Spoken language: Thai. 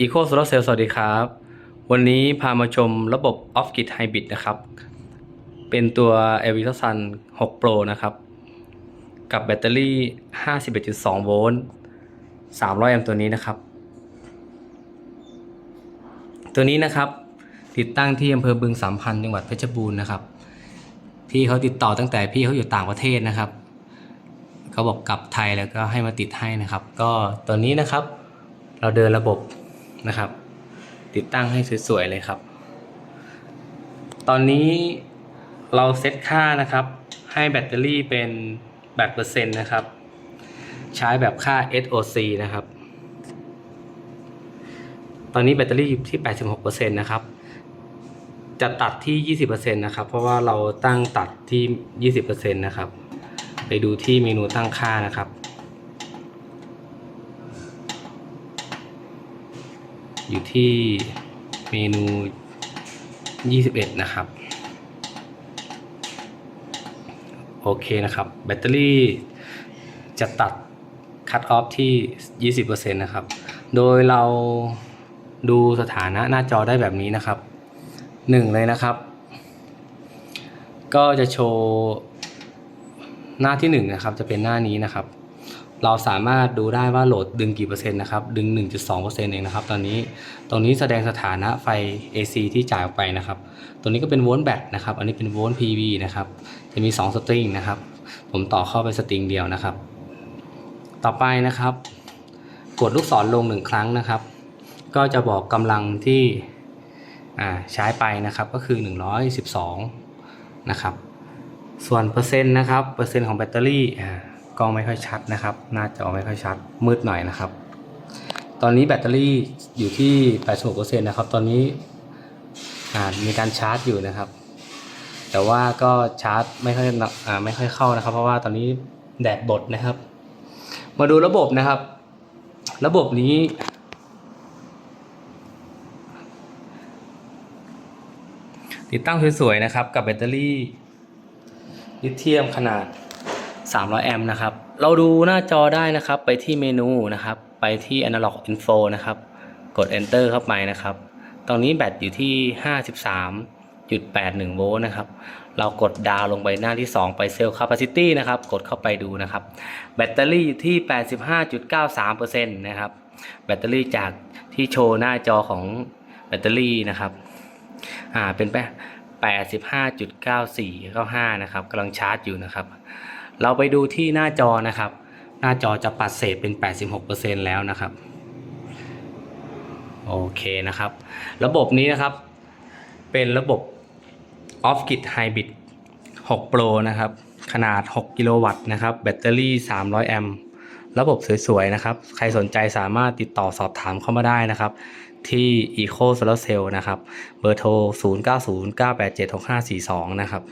Eco Solar Cell สวัสดีครับ วันนี้พามาชมระบบ Off Grid Hybrid นะครับ เป็นตัว a v i t a Sun 6 Pro นะครับ กับแบตเตอรี่ 51.2 โวลต์ 300 แอมป์ตัวนี้นะครับ ตัวนี้นะครับ ติดตั้งที่อำเภอบึงสามพันจังหวัดเพชรบูรณ์นะครับ พี่เขาติดต่อตั้งแต่พี่เขาอยู่ต่างประเทศนะครับเขาบอกกลับไทยแล้วก็ให้มาติดให้นะครับ ก็ตัวนี้นะครับ เราเดินระบบ นะครับ ติดตั้งให้สวยๆเลยครับ ตอนนี้เราเซตค่านะครับ ให้แบตเตอรี่เป็นแบตเปอร์เซ็นต์นะครับ ใช้แบบค่า SOC นะครับ ตอนนี้แบตเตอรี่อยู่ที่ 86%นะครับ จะตัดที่ 20%นะครับ เพราะว่าเราตั้งตัดที่ 20%นะครับ ไปดูที่เมนูตั้งค่านะครับ อยู่ที่เมนู 21 นะครับ โอเคนะครับ แบตเตอรี่จะตัดคัตออฟที่ 20%นะครับ โดยเราดูสถานะหน้าจอได้แบบนี้นะครับหนึ่งเลยนะครับ ก็จะโชว์หน้าที่หนึ่งนะครับ จะเป็นหน้านี้นะครับ เราสามารถดูได้ว่าโหลดดึงกี่เปอร์เซ็นต์นะครับ ดึง 1.2%เองนะครับ ตอนนี้ ตรงนี้แสดงสถานะไฟ AC ที่จ่ายออกไปนะครับ ตัวนี้ก็เป็นโวลต์แบตนะครับ อันนี้เป็นโวลต์ PV นะครับ จะมี 2 สตริงนะครับ ผมต่อเข้าไปสตริงเดียวนะครับ ต่อไปนะครับ กดลูกศรลงหนึ่งครั้งนะครับ ก็จะบอกกำลังที่ใช้ไปนะครับ ก็คือ 112 นะครับ ส่วนเปอร์เซ็นต์นะครับ เปอร์เซ็นต์ของแบตเตอรี่ กล้องไม่ค่อยชัดนะครับ หน้าจอไม่ค่อยชัด มืดหน่อยนะครับ ตอนนี้แบตเตอรี่อยู่ที่ 86%นะครับ ตอนนี้มีการชาร์จอยู่นะครับ แต่ว่าก็ชาร์จไม่ค่อยอไม่ค่อยเข้านะครับ เพราะว่าตอนนี้แดดบดนะครับ มาดูระบบนะครับ ระบบนี้ติดตั้งสวยๆนะครับกับแบตเตอรี่ลิเธียมขนาด 300 แอมป์นะครับ เราดูหน้าจอได้นะครับไปที่เมนูนะครับ ไปที่ Analog Info นะครับ กด Enter เข้าไปนะครับตรงนี้แบตอยู่ที่ 53.81 โวลต์นะครับ เรากดดาวน์ลงไปหน้าที่ 2 ไปเซลล์ Capacity นะครับ กดเข้าไปดูนะครับ แบตเตอรี่อยู่ที่ 85.93%นะครับ แบตเตอรี่จากที่โชว์หน้าจอของแบตเตอรี่นะครับ อ่า เป็นแป 85.9495 นะครับกำลังชาร์จอยู่นะครับ เราไปดูที่หน้าจอนะครับ หน้าจอจะปัดเศษเป็น 86%แล้วนะครับ โอเคนะครับ ระบบนี้นะครับ เป็นระบบ Off Grid Hybrid 6 Pro นะครับ ขนาด 6 กิโลวัตต์นะครับ แบตเตอรี่ 300 แอมป์ ระบบสวยๆนะครับ ใครสนใจสามารถติดต่อสอบถามเข้ามาได้นะครับ ที่ Eco Solar Cell นะครับ เบอร์โทร 0909876542 นะครับ